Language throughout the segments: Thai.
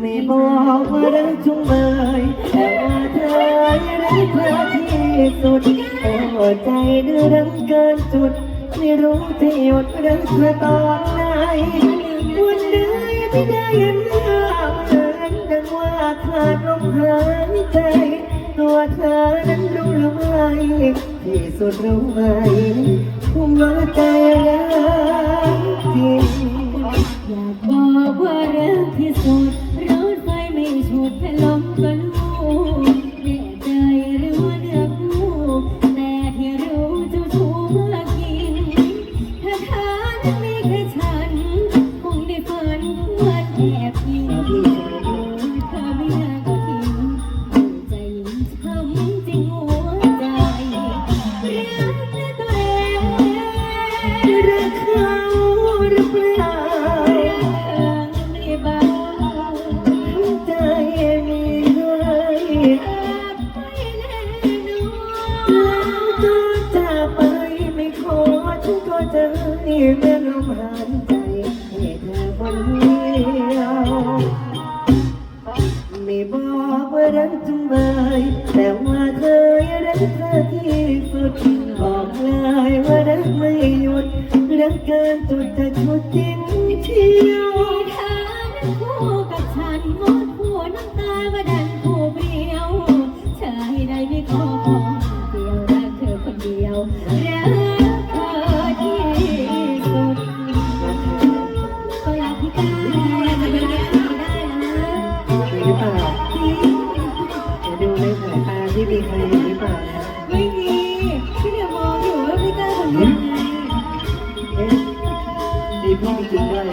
ไม่บอกว่ารักจุงเบยแต่ว่าเธอรักเธอที่สุดโอ้ใจดื้อรั้งเกินจุด ไม่รู้จะหยุดรักเธอตอนไหนวันใดที่ได้เห็นหน้าเหมือนดังว่าขาดลมหายใจ ตัวเธอนั้นรู้หรือไม่ที่สุดรู้ไหมผมว่าใจรักจริงอยากบอกว่ารักที่สุด ก็รู้แน่ใจหรือว่าเนื้อคู่แต่ที่รู้เจ้าชู้มากยิ่งถ้าเธอนั้นมีแค่ฉัน คงได้ฝันวันแอบยิงเธอไม่น่าก็ทิ้งใจยิ่งช้ำจริงหัวใจรักและตัวเอง ฉันก็จะให้แม่ลมหายใจให้เธอคนเดียวไม่บอกว่ารักจุงเบยแต่ว่าเธอรักเธอที่สุดบอกเลยว่ารักไม่หยุดรักเกินจุดแต่ชุดจริงเที่ยว เธอนั้นคู่กับฉันหมดหัวน้ำตามาดัน ที่มีใครอยู่หรือเปล่านะไม่มีพี่เดี๋ยวมองอยู่แล้วพี่กล้าทำยังไง เอ๊ะมีพี่จริงด้วย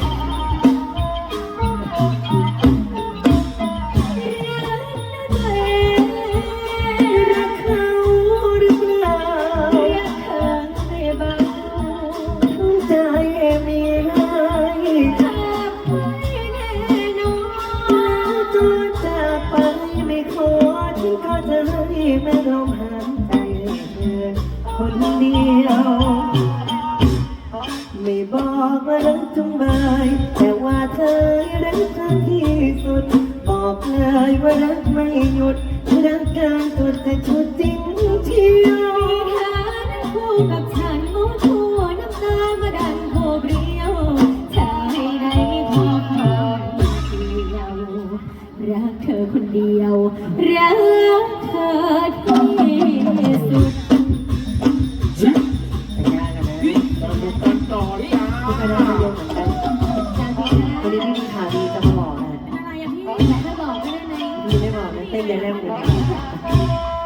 ฉันก็จะให้แม่ลมหายใจเธอคนเดียว ไม่บอกว่ารักจุงเบยแต่ว่าเธอรักเธอที่สุด บอกเลยว่ารักไม่หยุดรักการสุดแต่ชุดจริงที่ รักเธอที่สุดแต่งงาะเราดูต้นต่อจ้าทุกคณะยมเหมือนกันวันนี้ไม่มีข่าวดีจะมาบอกนะอะไรอะพี่ไหนจะบอกไม่ได้ไหมพี่ไม่บอกนะเต้นยังแรกอยู่นะ